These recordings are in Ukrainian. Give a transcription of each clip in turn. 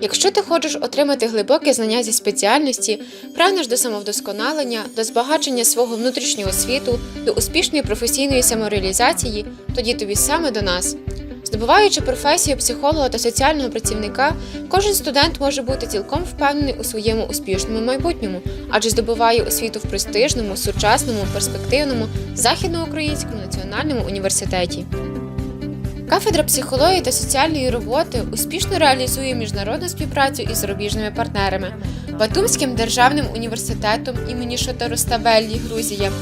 Якщо ти хочеш отримати глибоке знання зі спеціальності, прагнеш до самовдосконалення, до збагачення свого внутрішнього світу, до успішної професійної самореалізації, тоді тобі саме до нас. Здобуваючи професію психолога та соціального працівника, кожен студент може бути цілком впевнений у своєму успішному майбутньому, адже здобуває освіту в престижному, сучасному, перспективному західноукраїнському національному університеті. Кафедра психології та соціальної роботи успішно реалізує міжнародну співпрацю із зарубіжними партнерами Батумським державним університетом імені Шота Руставеллі, Грузія,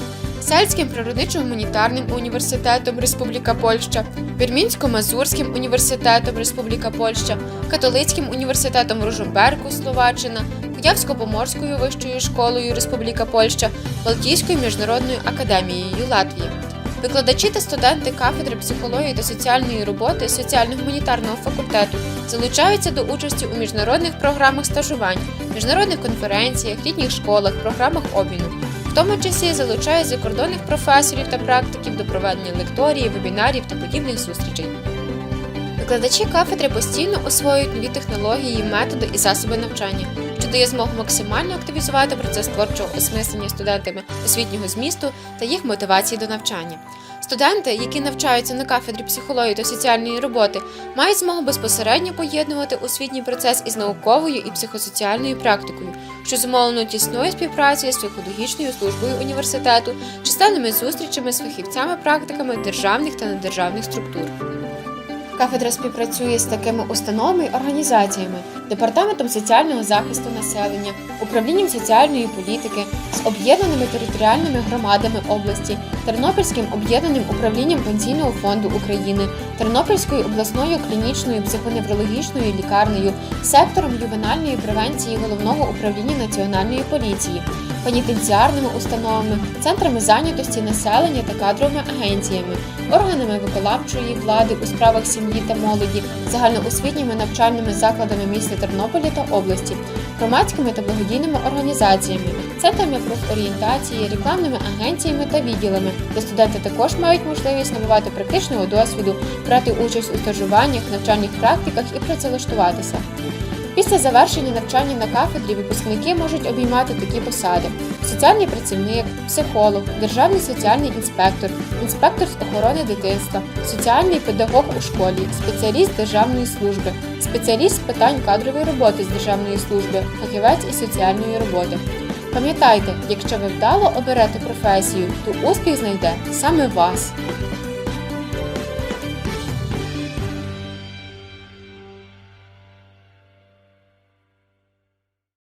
Сельським природничо-гуманітарним університетом Республіка Польща, Вірмінсько-Мазурським університетом Республіка Польща, Католицьким університетом Ружумберку, Словаччина, Куявсько-Поморською вищою школою Республіка Польща, Балтійською міжнародною академією Латвії. Викладачі та студенти кафедри психології та соціальної роботи соціально-гуманітарного факультету залучаються до участі у міжнародних програмах стажувань, міжнародних конференціях, літніх школах, програмах обміну. В тому числі залучають закордонних професорів та практиків до проведення лекторії, вебінарів та подібних зустрічей. Викладачі кафедри постійно освоюють нові технології, методи і засоби навчання, що дає змогу максимально активізувати процес творчого осмислення студентами освітнього змісту та їх мотивації до навчання. Студенти, які навчаються на кафедрі психології та соціальної роботи, мають змогу безпосередньо поєднувати освітній процес із науковою і психосоціальною практикою, що зумовлено тісною співпрацею з психологічною службою університету, численними зустрічами з фахівцями-практиками державних та недержавних структур. Кафедра співпрацює з такими установами і організаціями, департаментом соціального захисту населення, управлінням соціальної політики, з об'єднаними територіальними громадами області, Тернопільським об'єднаним управлінням Пенсійного фонду України, Тернопільською обласною клінічною психоневрологічною лікарнею, сектором ювенальної превенції головного управління Національної поліції, пенітенціарними установами, центрами зайнятості населення та кадровими агенціями, органами виконавчої влади у справах сім'ї та молоді, загальноосвітніми навчальними закладами міста Тернополя та області, громадськими та благодійними організаціями, центрами профорієнтації, рекламними агенціями та відділами, де студенти також мають можливість набувати практичного досвіду, брати участь у стажуваннях, навчальних практиках і працевлаштуватися. Після завершення навчання на кафедрі випускники можуть обіймати такі посади: соціальний працівник, психолог, державний соціальний інспектор, інспектор з охорони дитинства, соціальний педагог у школі, спеціаліст державної служби, спеціаліст з питань кадрової роботи з державної служби, фахівець із соціальної роботи. Пам'ятайте, якщо ви вдало оберете професію, то успіх знайде саме вас.